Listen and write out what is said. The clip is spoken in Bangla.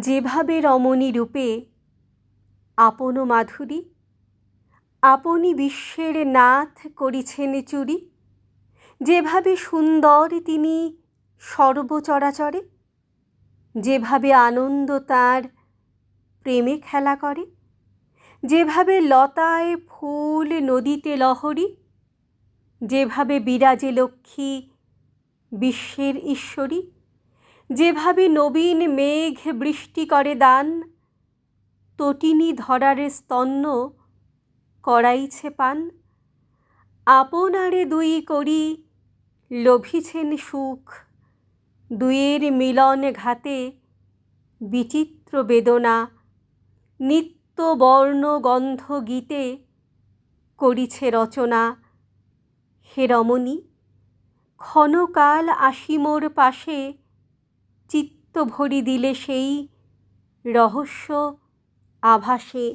যেভাবে রমণী রূপে আপন মাধুরী, আপনি বিশ্বের নাথ করেছেন চুরি, যেভাবে সুন্দর তিনি সর্বচরাচরে, যেভাবে আনন্দ তার প্রেমে খেলা করে, যেভাবে লতায় ফুল নদীতে লহরী, যেভাবে বিরাজে লক্ষ্মী বিশ্বের ঈশ্বরী যেভাবে নবীন মেঘ বৃষ্টি করে দান, তটিনী ধরার স্তন্য করাইছে পান। আপনারে দুই করি লভিছেন সুখ দুয়ের মিলন ঘাতে বিচিত্র বেদনা, নিত্য বর্ণ গন্ধ গীতে করিছে রচনা। হে রমণী, ক্ষণকাল আসি মোর পাশে চিত্ত ভরি দিলে সেই রহস্য আভাসে